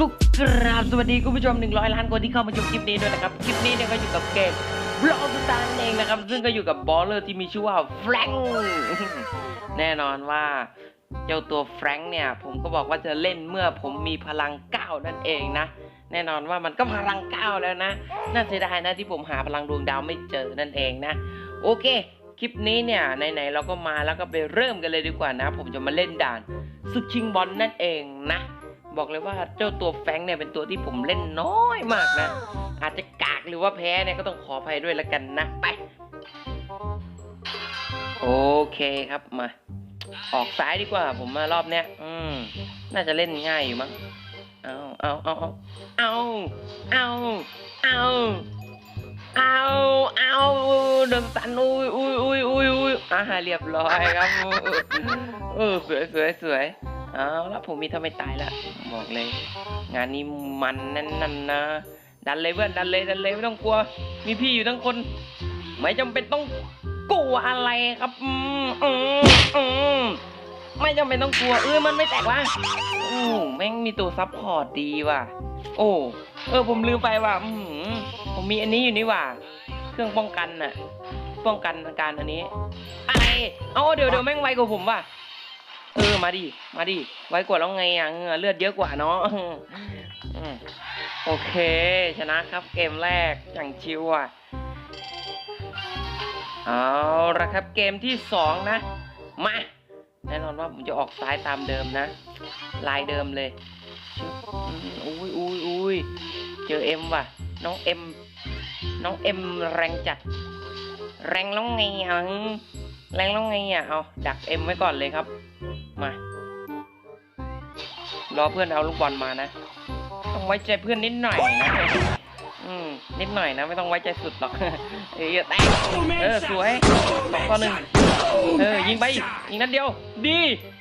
กุ๊กกราบสวัสดีคุณผู้ชม 100 ล้านคนที่เข้ามาชมคลิปนี้ด้วยนะครับ คลิปนี้เนี่ยก็อยู่กับเกมบล็อกสตาร์เองนะครับ ซึ่งก็อยู่กับบอลเลอร์ที่มีชื่อว่าแฟรงค์แน่นอนว่าเจ้าตัวแฟรงค์เนี่ย ผมก็บอกว่าจะเล่นเมื่อผมมีพลังก้าวนั่นเองนะ แน่นอนว่ามันก็พลังก้าวแล้วนะ น่าเสียดายนะที่ผมหาพลังดวงดาวไม่เจอนั่นเองนะ โอเค คลิปนี้เนี่ยไหนๆเราก็มาแล้วก็ไปเริ่มกันเลยดีกว่านะ ผมจะมาเล่นด่านศึกชิงบอลนั่นเองนะ บอกเลยว่าเจ้าตัวแฟงเนี่ยเป็นตัวที่ผมเล่นน้อยมากนะ อาจจะกากหรือว่าแพ้เนี่ยก็ต้องขออภัยด้วยละกันนะไป โอเคครับมา ออกซ้ายดีกว่าผมมารอบเนี้ยอืม น่าจะเล่นง่ายอยู่มั้งเอาเอาเอาเอาเอาเอาเอาเอาเอาเดินสันอุ้ยอุ้ยอุ้ยอุ้ยอุ้ยอ่าเรียบร้อยครับเออสวยสวยสวย เอาแล้วผมมีทำไมตายละบอกเลย งานนี้มันนั่นนั่นนะดันเลยเพื่อนดันเลยดันเลยไม่ต้องกลัว มีพี่อยู่ทั้งคน ไม่จำเป็นต้องกลัวอะไรครับอืมอืมอืมไม่จำเป็นต้องกลัวเออมันไม่แตกว่ะโอ้แม่งมีตัวซับพอร์ตดีว่ะ โอ้เออผมลืมไปว่ะอืมผมมีอันนี้อยู่นี่ว่ะเครื่องป้องกันน่ะ ป้องกันอาการอันนี้ อะไร เอาเดี๋ยวเดี๋ยวแม่งไวกว่าผมว่ะ ออมาดิมาดิไวกว่าแล้วไงอะเหงื่อเลือดเยอะกว่าเนาะอืมโอเคชนะครับเกมแรกอย่างชิวอะเอาละครับเกมที่สองนะมาแน่นอนว่าผมจะออกซ้ายตามเดิมนะ ลายเดิมเลยชึบอืมอุ้ยอุ้ยอุ้ยเจอเอ็มว่ะ น้องเอ็มน้องเอ็มแรงจัด แรงแล้วไงอะแรงแล้วไงอะเอาดักเอ็มไว้ก่อนเลยครับมา รอเพื่อนเอาลูกบอลมานะ ต้องไว้ใจเพื่อนนิดหน่อยนะ อืมนิดหน่อยนะ ไม่ต้องไว้ใจสุดหรอก เอ้ยอย่าแตกเออสวยสองต่อหนึ่งเออยิงไปยิงนัดเดียว ดี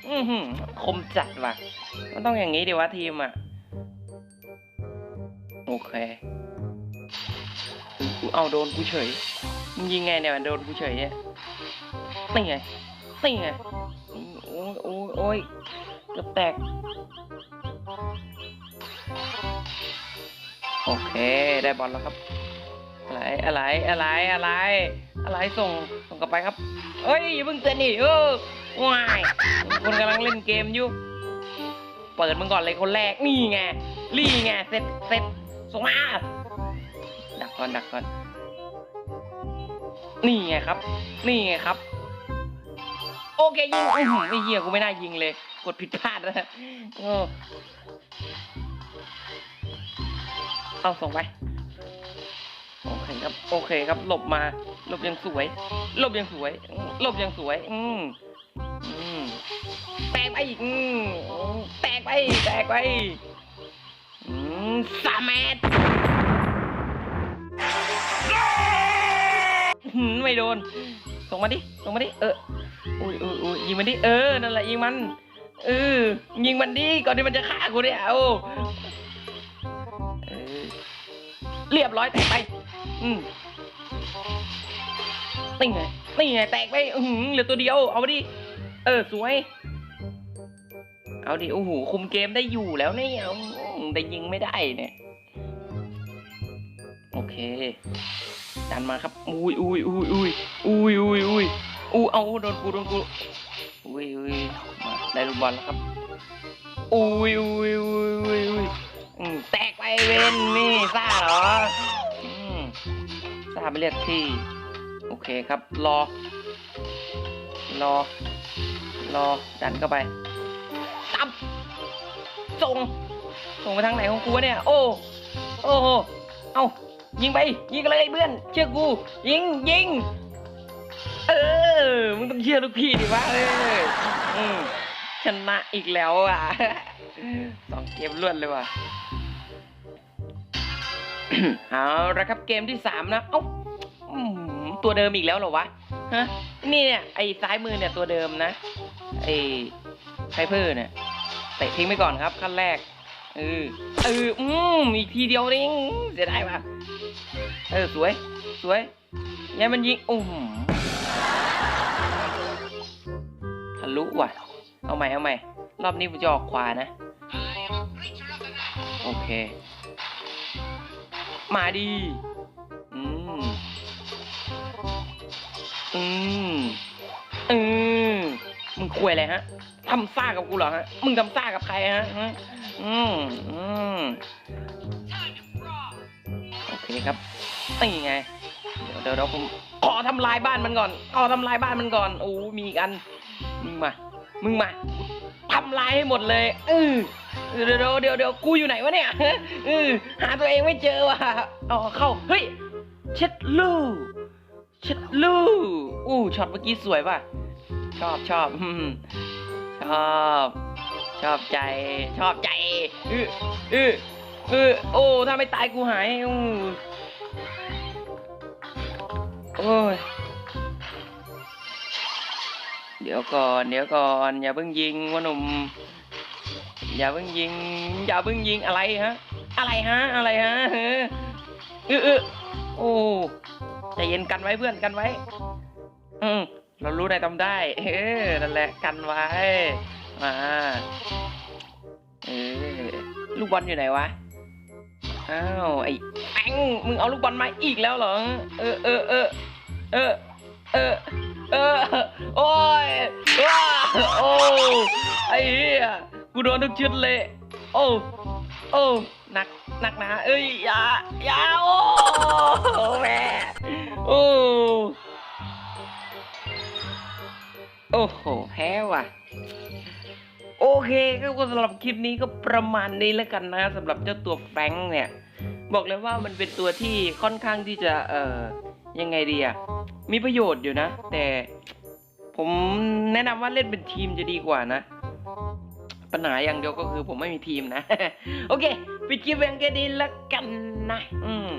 อือหือคมจัดว่ะ มันต้องอย่างนี้ดิวะทีมอะ โอเคกูเอาโดนกูเฉยมึงยิงไงเนี่ยมันโดนกูเฉยเนี่ยนี่ไงนี่ไงโอ้ยโอ้ยโอ้ยเกือบแตก โอเค ได้บอลแล้วครับ อะไร อะไร อะไร อะไร อะไร ส่ง ส่งกลับไปครับ เอ้ย อย่าเพิ่งเตือนดิเออว้ายคนกำลังเล่นเกมอยู่ เปิดมึงก่อนเลยคนแรก นี่ไง นี่ไง เสร็จเสร็จส่งมา ดักก่อน ดักก่อน นี่ไงครับ นี่ไงครับ โอเคยิงอื้หือไอ้เหี้ยกูไม่น่ายิงเลย ดผิดพลาดนะเออเอาส่งไปโอเคครับ โอเคครับหลบมาหลบยังสวยหลบยังสวยหลบยังสวย อืมอืมแตกไปอีกอืมแตกไปแตกไปอืมสามเมตรไม่โดน ส่งมาดิ ส่งมาดิ เอออุ้ยอุ้ยอุ้ยยิงมันดิ เออ นั่นแหละยิงมัน เออยิงมันดิก่อนที่มันจะฆ่ากูเนี่ยเอาเออเรียบร้อยแตกไป อืมนี่ไงนี่ไงแตกไปอือหือเหลือตัวเดียว เอาดิ เออสวย เอาดิโอ้โหคุมเกมได้อยู่แล้วเนี่ยอืมแต่ยิงไม่ได้เนี่ย โอเค ดันมาครับ อุ้ยอุ้ยอุ้ยอุ้ยอุ้ยอุ้ยอุ้ยอู้เอาโดนกูโดนกูอุ้ยอุ้ย ได้ลูกบอลแล้วครับ อุ้ยอุ้ยอุ้ยอุ้ยอุ้ยแตกไปเวนนี่ซ่าเหรอซ่าไปเรียกที่ โอเคครับ รอ รอ รอ ดันเข้าไปตับส่ง ส่งไปทางไหนของกูเนี่ย โอ้ โอ้โห เอายิงไป ยิงเลยเพื่อน เชื่อกู ยิง ยิง เออ มึงต้องเชื่อลูกพี่ดิวะเอออืม นะอีกแล้วอะสองเกมรวดเลยว่ะเอาละครับเกมที่สามนะ เอ้าอืมตัวเดิมอีกแล้วเหรอวะฮะนี่เนี่ยไอ้ซ้ายมือเนี่ยตัวเดิมนะไอ้ไพเพอร์เนี่ยเตะทิ้งไปก่อนครับขั้นแรกเออเอออืมอีกทีเดียวเองเสียดายว่ะเออสวย สวยยายมันยิงโอ้โหทะลุว่ะ เอาใหม่เอาใหม่ รอบนี้ผมจะออกขวานะ โอเค มาดี อืม อืม อืม มึงคุยอะไรฮะทำซ่ากับกูเหรอฮะ มึงทำซ่ากับใครฮะ อืม อืม โอเคครับนี่ไง เดี๋ยวเดี๋ยวผมขอทำลายบ้านมันก่อน ขอทำลายบ้านมันก่อน โอ้ มีกัน มึงมา มึงมาทำลายให้หมดเลยเออเดี๋ยวเดี๋ยวเดี๋ยวกูอยู่ไหนวะเนี่ยเออหาตัวเองไม่เจอว่ะอ๋อเข้าเฮ้ยเช็ดลูเช็ดลูอู้ช็อตเมื่อกี้สวยป่ะชอบชอบชอบชอบใจชอบใจเออเออเออโอ้ถ้าไม่ตายกูหายอู้โอ้ย ดี๋ยวก่อนเดี๋ยวก่อนอย่าเพิ่งยิงวะหนุ่มอย่าเพิ่งยิง อย่าเพิ่งยิงอะไรฮะ อะไรฮะ อะไรฮะเออเออโอ้ใจเย็นกันไว้เพื่อนกันไว้ อืมเรารู้นายทำได้ เออนั่นแหละกันไว้มาเออลูกบอลอยู่ไหนวะอ้าวไอ้แองมึงเอาลูกบอลมาอีกแล้วเหรอเออเออเออเออเออ เออ โอ้ยว้าโอ้ไอ้เหี้ยกูโดนทุกชุดเลย โอ้ โอ้หนักหนักหนาเอ้ยอย่าอย่าโอ้แม่โอ้โอ้โหแพ้ว่ะ โอเคก็สำหรับคลิปนี้ก็ประมาณนี้แล้วกันนะสำหรับเจ้าตัวแฟรงค์เนี่ย บอกเลยว่ามันเป็นตัวที่ค่อนข้างที่จะเอ่อ ยังไงดีอะมีประโยชน์อยู่นะ แต่ผมแนะนำว่าเล่นเป็นทีมจะดีกว่านะปัญหาอย่างเดียวก็คือผมไม่มีทีมนะ โอเค ปิดคลิปเพียงแค่นี้ละกันนะ อืม